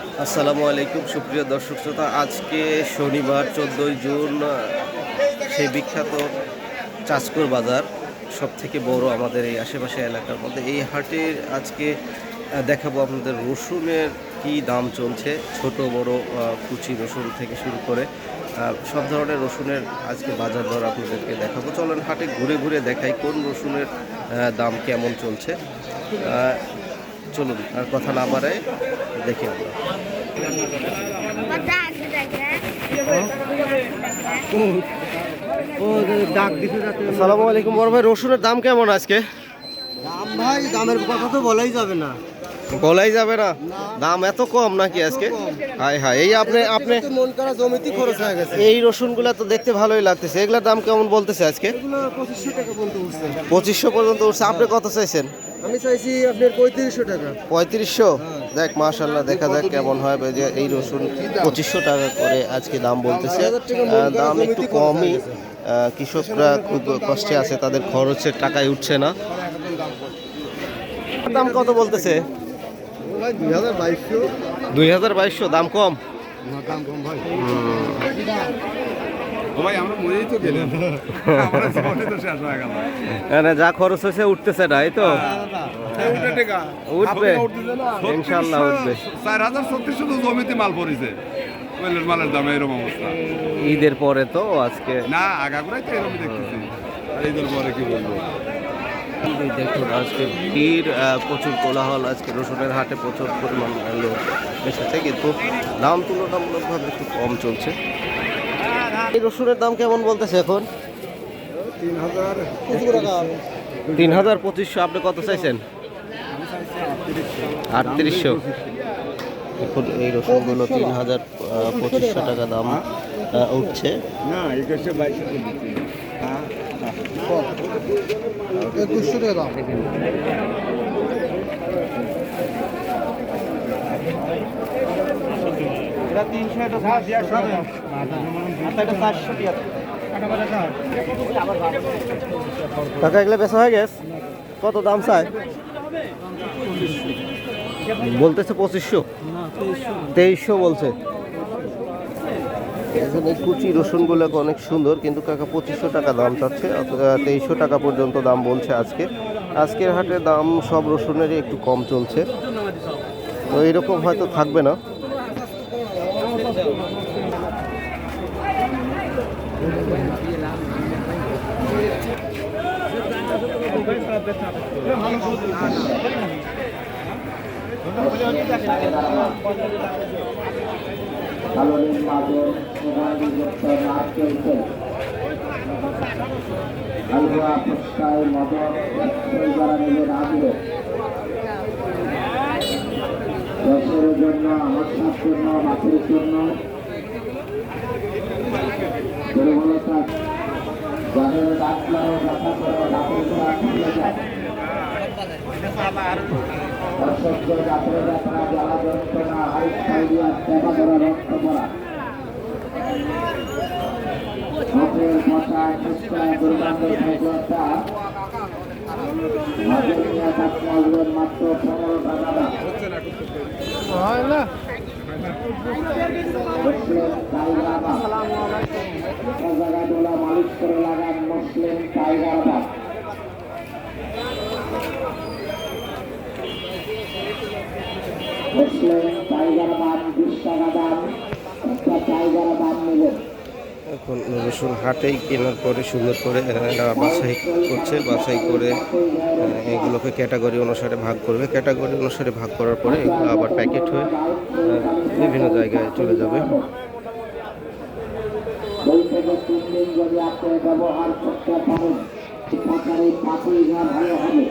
আসসালামু আলাইকুম, সুপ্রিয় দর্শক শ্রোতা। আজকে শনিবার, চোদ্দোই জুন, সেই বিখ্যাত চাঁচকুর বাজার সব থেকে বড় আমাদের এই আশেপাশে এলাকার মধ্যে। এই হাটের আজকে দেখাবো আপনাদের রসুনের কি দাম চলছে, ছোট, বড় কুচি রসুন থেকে শুরু করে সব ধরনের রসুনের আজকে বাজার দর আপনাদেরকে দেখাবো। চলেন হাটে ঘুরে ঘুরে দেখাই কোন রসুনের দাম কেমন চলছে। চলুন আর কথা না বাড়ায় দেখি আমরা আসসালামু আলাইকুম বড় ভাই রসুনের দাম কেমন আজকে? দাম ভাই দামের কথা তো বলাই যাবে না। বলাই যাবে না? দাম এত কম নাকি আজকে? হাই হাই এই আপনি আপনি মন করা জমিতে খরচ হয়ে গেছে। এই রসুনগুলা তো দেখতে ভালোই লাগতেছে। এগুলার দাম কেমন বলতেছে আজকে? পঁচিশশো পর্যন্ত উঠছে। আপনি কত চাইছেন? আমি চাইছি আপনার পঁয়ত্রিশশো টাকা। পঁয়ত্রিশশো? দেখ মাশাল্লাহ দেখা যাক কেমন হয়। যে এই রসুন পঁচিশশো টাকা করে আজকে দাম বলতেছে। দাম একটু কমই। কৃষকরা খুব কষ্টে আছে তাদের খরচের টাকায় উঠছে না। দাম কত বলতেছে? দুই হাজার বাইশশো। দাম কম? দাম কম ভাই। হয়ে যা খরচ হয়েছে উঠতেছে না এই তো। উঠবে। ইনশাল্লাহ উঠবে। চার হাজার ছত্রিশশো তো জমিতে মাল পড়েছে। মালের দাম এরকম অবস্থা। ঈদের পরে তো আজকে। না আগাগোড়াই তো এরকম দেখতেছি। ঈদের পরে কি বলব? দেখুন আজকে ভিড় প্রচুর কোলাহল। আজকে রসুনের হাটে প্রচুর পরিমাণ লোক এসেছে কিন্তু দাম তুলনামূলকভাবে একটু কম চলছে। এই রসুনের দাম কেমন বলতেছে এখন? তিন হাজার পঁচিশশো আপনি কত চাইছেন? আটত্রিশশো। এখন এই রসুনগুলো তিন হাজার পঁচিশশো টাকা দাম উঠছে। না একুশশো বাইশশো একুশশো টাকা দাম টাকা এগুলো বেচা হয়ে গেছে? কত দাম চায় বলতেছে পঁচিশশো। তেইশশো বলছে। এখানে কুচি রসুনগুলো অনেক সুন্দর, কিন্তু কাকা পঁচিশশো টাকা দাম চাচ্ছে তেইশশো টাকা পর্যন্ত দাম বলছে আজকে। আজকের হাটে দাম সব রসুনেরই একটু কম চলছে। তো এরকম হয়তো থাকবে না। হালুয়া ফুচকায় মদক যারা মিলে নাচবে দেশের জন্য আমার জন্য মাছের জন্য মাত্র পনেরো টাকা মালিক করে লাগান মুসলিম টাইগার এখন রসুন হাটেই কেনার পরে সুন্দর করে বাছাই করছে, বাছাই করে এগুলোকে ক্যাটাগরি অনুসারে ভাগ করবে। ক্যাটাগরি অনুসারে ভাগ করার পরে এগুলো আবার প্যাকেট হয়ে বিভিন্ন জায়গায় চলে যাবে। তিন দিন যদি আপনি ব্যবহার করতে পারেন সরকারি পাকুড়িঘা ভালো হবে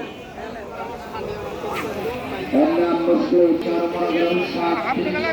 চরমরগের সাত টাকা